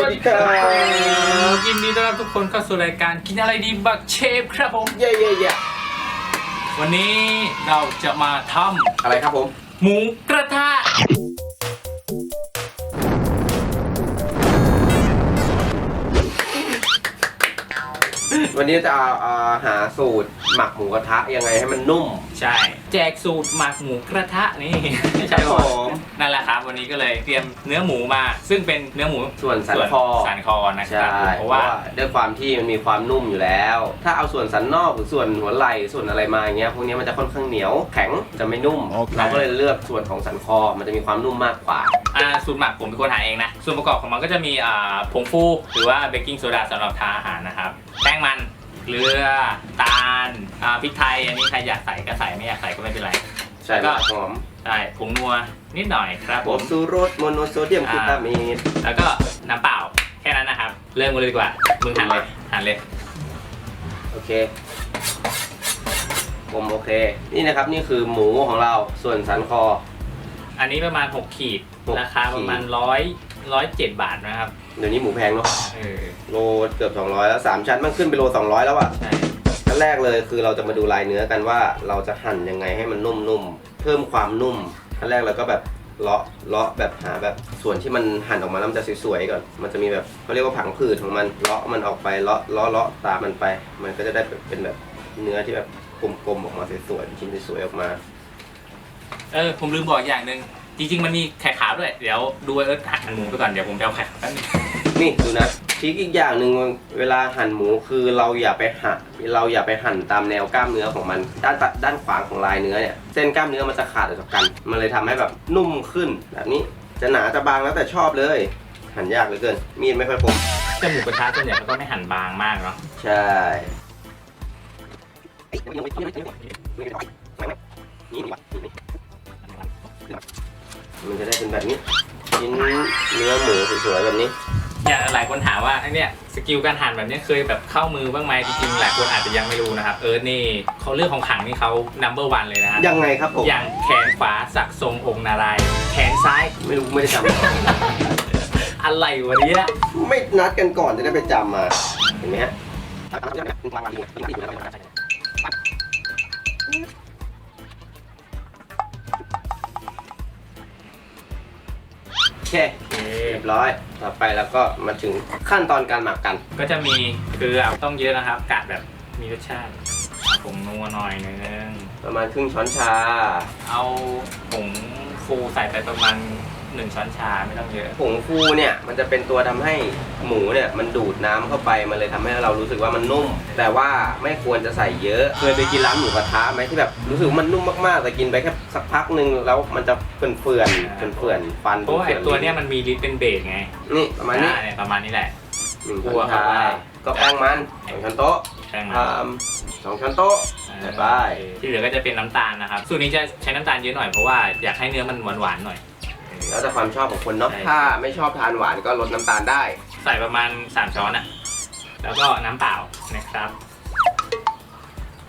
วัสดีครับยินดีต้อนรับทุกคนเข้าสู่รายการกินอะไรดีบักเชฟครับผม เย่เย่เย่วันนี้เราจะมาทอะไรครับผมำหมูกระทะ วันนี้จะเอาเอาหาสูตรหมักหมูกระทะยังไงให้มันนุ่ม ใช่ แจกสูตรหมักหมูกระทะนี่ใช่ครับป่ะผม นั่นแหละครับ วันนี้ก็เลยเตรียมเนื้อหมูมา ซึ่งเป็นเนื้อหมูส่วนสันคอสันคอนะคใช่รับเพเพราะราะว่าว่าด้วยความที่มันมีความนุ่มอยู่แล้ว ถ้าเอาส่วนสันนอกหรือส่วนหัวไหล่ส่วนอะไรมาอย่างเงี้ยพวกเนี้ยมันจะค่อนข้างเหนียวแข็งจะไม่นุ่มโอเค เราก็เลยเลือกส่วนของสันคอมันจะมีความนุ่มมากกว่า อ่าสูตรหมักผมเป็นคนหาเองนะ ส่วนประกอบของมันก็จะมีอ่าผงฟูหรือว่าเบกกิ้งโซดาสำหรับทาอาหารนะครับ แป้งมัน เกลือตาลอ่าพริกไทยอันนี้ใครอยากใส่ก็ใส่ไม่อยากใส่ก็ไม่เป็นไร ใช่ก็ก็หอมใช่ผงนัวนิดหน่อยครับผผมม ซูโรสโมโนโซเดียมกลูตามีนแล้วก็น้ำเปล่าแค่นั้นนะครับ เริ่มกันเลยดีกว่ามึงหั่นเลยหั่นเลย โอเค ผมโอเค นี่นะครับนี่คือหมูของเราส่วนสันคอ อันนี้ประมาณ 6 ขีดหกราคาประมาณร้อย ร้อยเจ็ดบาทนะครับ เดี๋ยวนี้หมูแพงเนาะเออโลเกือบ200แล้ว3ชั้นมันขึ้นไปโล200 แล้วอะใช่ขั้นแรกเลยคือเราจะมาดูลายเนื้อกันว่าเราจะหั่นยังไงให้มันนุ่มๆเพิ่มความนุ่มขั้นแรกเราก็แบบเลาะเลาะแบบหาแบบส่วนที่มันหั่นออกมาแล้วมันจะสวยๆก่อน มันจะมีแบบเขาเรียกว่าผังผืดของมันเลาะมันออกไปเลาะเลาะเลาะตามมันไป มันก็จะได้เป็นแบบเนื้อที่แบบกลมๆออกมาสวยๆชิ้นสวยๆออกมา เออ ผมลืมบอกอย่างหนึ่ง จริงๆ มันมีไข่ขาวด้วย เดี๋ยวดูไอ้เอิร์ธหั่นหมูไปก่อน เดี๋ยวผมจะเอาไข่ขาวแป๊บนึงนี่ดูนะทริคอีกอย่างหนึ่งเวลาหั่นหมูคือเราอย่าไปหั่นเราอย่าไปหั่นตามแนวกล้ามเนื้อของมัน ด้านตัดด้านขวางของลายเนื้อเนี่ยเส้นกล้ามเนื้อมันจะขาดออกจากกัน มันเลยทำให้แบบนุ่มขึ้นแบบนี้จะหนาจะบางแล้วแต่ชอบเลย หั่นยากเหลือเกิน มีดไม่ค่อยคมแต่หมูกระทะส่วนใหญ่เขาก็ไม่หั่นบางมากเนาะใช่ มันจะได้เป็นแบบนี้ชิ้นเนื้อหมูสวยๆแบบนี้อย่างหลายคนถามว่าไอ้เนี่ยสกิลการหั่นแบบเนี้ยเคยแบบเข้ามือบ้างไหมจริงๆหลายคนอาจจะยังไม่รู้นะครับเอิร์ธนี่เขาเรื่องของขลังนี่เขา number one เลยนะฮะยังไงครับผม อย่างแขนขวาสักทรงองค์นารายณ์แขนซ้าย ไม่รู้ไม่ได้จำอะไรวะเนี่ยไม่นัดกันก่อนจะได้ไปจำมา เห็นไหมฮะ เคเรียบร้อย ต่อไปแล้วก็มาถึงขั้นตอนการหมักกัน ก็จะมีเกลือต้องเยอะนะครับกะแบบมีรสชาติผงนัวหน่อยนึงประมาณครึ่งช้อนชา เอาผงฟูใส่ไปประมาณ หนึ่งช้อนชาไม่ต้องเยอะผงฟูเนี่ยมันจะเป็นตัวทำให้หมูเนี่ยมันดูดน้ำเข้าไปมันเลยทำให้เรารู้สึกว่ามันนุ่ม แต่ว่าไม่ควรจะใส่เยอะ เคยไปกินร้านหมูกระทะไหมที่แบบรู้สึกว่ามันนุ่มมากๆแต่กินไปแค่สักพักหนึ่งแล้วมันจะเปื่อนเปื่อนเปื่อนเปื่อนๆฟันเพราะว่าไอ้ปื่อๆตัวเนี้ยมันมีฤทธิ์เป็นเบรกไงนี่ประมาณนี้อ่เนี่ยประมาณนี้แหละ หนึ่งคั่ช้อวนเข้าชาไปก็แป้งมันสองช้อนโต๊ะใช่ไหมทำสองช้อนโต๊ะใส่ไปที่เหลือก็จะเป็นน้ำตาลนะครับ สูตรนี้จะใช้น้ำตาลเยอะหน่อยเพราะว่าอยากให้เนื้อมันหวานๆหน่อย แล้วแต่ความชอบของคนเนาะ ใช่ ถ้าไม่ชอบทานหวานก็ลดน้ำตาลได้ ใส่ประมาณ 3 ช้อนอะแล้วก็น้ำเปล่านะครับ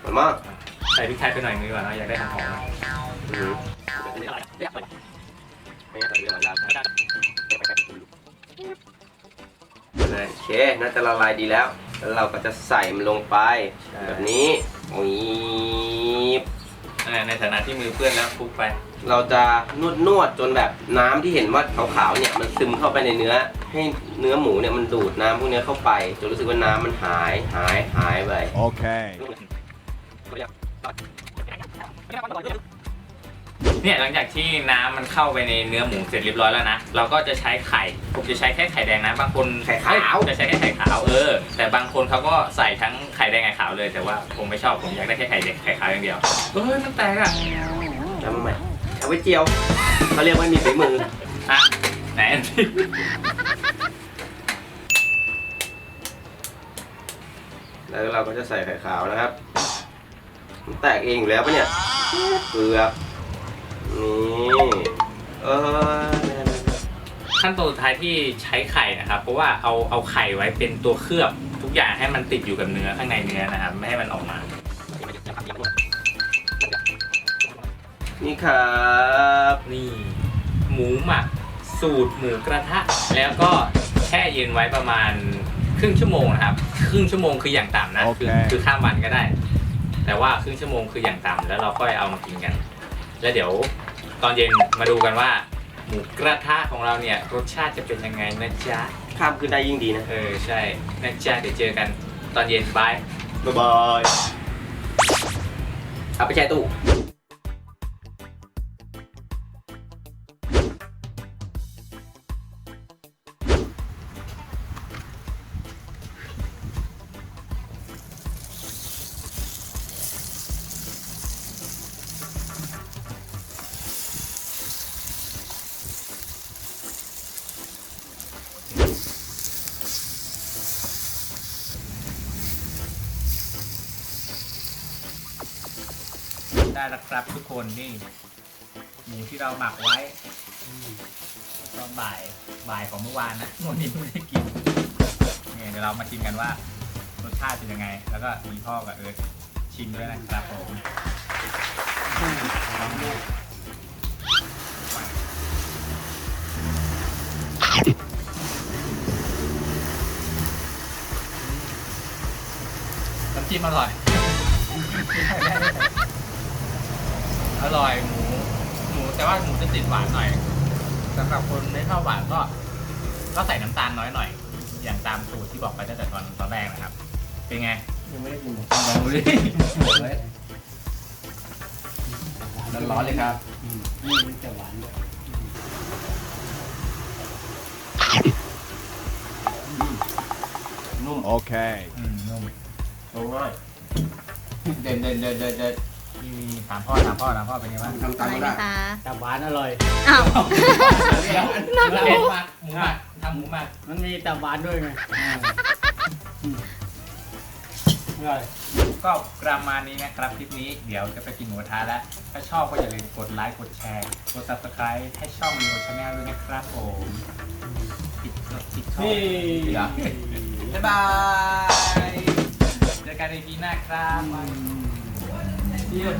หอมมากใส่พริกไทยไปหน่อยนึงก่อนเนาะอยากได้หอมๆหน่อยอืมไม่งั้นจะเรื่องราวเลยโอเค น่าจะละลายดีแล้ว แล้วเราก็จะใส่มันลงไป แบบนี้โอ้ย ในฐานะที่มือเปื้อนแล้วคลุกไป เราจะนวดนวดๆจนแบบน้ำที่เห็นว่าขาวๆเนี่ยมันซึมเข้าไปในเนื้อ ให้เนื้อหมูเนี่ยมันดูดน้ำพวกเนี้ยเข้าไปจนรู้สึกว่าน้ำมันหายหายหายไป Okay. เนี่ยหลังจากที่น้ำมันเข้าไปในเนื้อหมูเสร็จเรียบร้อยแล้วนะ เราก็จะใช้ไข่ผมจะใช้แค่ไข่แดงนะ บางคนไข่ขาวจะใช้แค่ไข่ขาวเออ แต่บางคนเขาก็ใส่ทั้งไข่แดงไข่ขาวเลยแต่ว่าผมไม่ชอบผมอยากได้แค่ไข่แดงไข่ขาวอย่างเดียวเฮ้ยมันแตกอะจำมาใหม่เอาไว้เจียวเขาเรียกว่ามีฝีมืออะไหนอันที่แล้วเราก็จะใส่ไข่ขาวนะครับมันแตกเองอยู่แล้วปะเนี่ยเกือบ นี่เออขั้นตอนสุดท้ายที่ใช้ไข่นะครับ เพราะว่าเอาเอาไข่ไว้เป็นตัวเคลือบทุกอย่างให้มันติดอยู่กับเนื้อข้างในเนื้อนะครับ ไม่ให้มันออกมา นี่ครับนี่ หมูหมัก สูตรหมูกระทะ แล้วก็แช่เย็นไว้ประมาณครึ่งชั่วโมงนะครับ ครึ่งชั่วโมงคืออย่างต่ำนะโอเคคือคือข้ามวันก็ได้ แต่ว่าครึ่งชั่วโมงคืออย่างต่ำแล้วเราค่อยเอามากินกัน แล้วเดี๋ยว ตอนเย็นมาดูกันว่าหมูกระทะของเราเนี่ยรสชาติจะเป็นยังไงนะจ๊ะ ข้ามขึ้นได้ยิ่งดีนะ เออใช่นะจ๊ะเดี๋ยวเจอกันตอนเย็นบาย บ๊ายบาย เอาไปแช่ตู้ ได้แล้วครับทุกคนนี่หมูที่เราหมักไว้ตอนบ่ายบ่ายของเมื่อวานนะวันนี้ไม่ได้กินเนี่ยเดี๋ยวเรามาชิมกันว่ารสชาติเป็นยังไง แล้วก็มีพ่อกับเอิร์ธชิมด้วยนะครับผมน้ำจิ้มอร่อย อร่อยหมูหมูแต่ว่าหมูจะติดหวานหน่อยสำหรับคนไม่ชอบหวานก็ ก็ใส่น้ำตาลน้อยหน่อย อย่างตามสูตรที่บอกไปตั้งแต่ตอนตอนแรกนะครับ เป็นไงยังไม่ได้กินหมูลองดูดิร้อนๆเลยครับนี่มันจะหวานด้วยนุ่ม Okay. อืมนุ่มลงง่ายเด่นเด่นเด่นเด่น เด่นมีถามพ่อถามพ่อถามพ่อเป็นไงบ้างทำตามอะไรก็ได้นะคะแต่หวานอร่อยอ้าวน่าหมูหมักหมูหมักทำหมูหมักมันมีแต่หวานด้วยไงอืมอร่อยก็ประมาณนี้นะครับคลิปนี้เดี๋ยวจะไปกินหมูกระทะแล้ว ถ้าชอบก็อย่าลืมกดไลค์กดแชร์กด subscribe ให้ช่อง Leo Channel ด้วยนะครับผมปิดปิดช่องนี่ปิดเหรอบ๊ายบายเจอกันในปีหน้าครับอืมเยี่ยม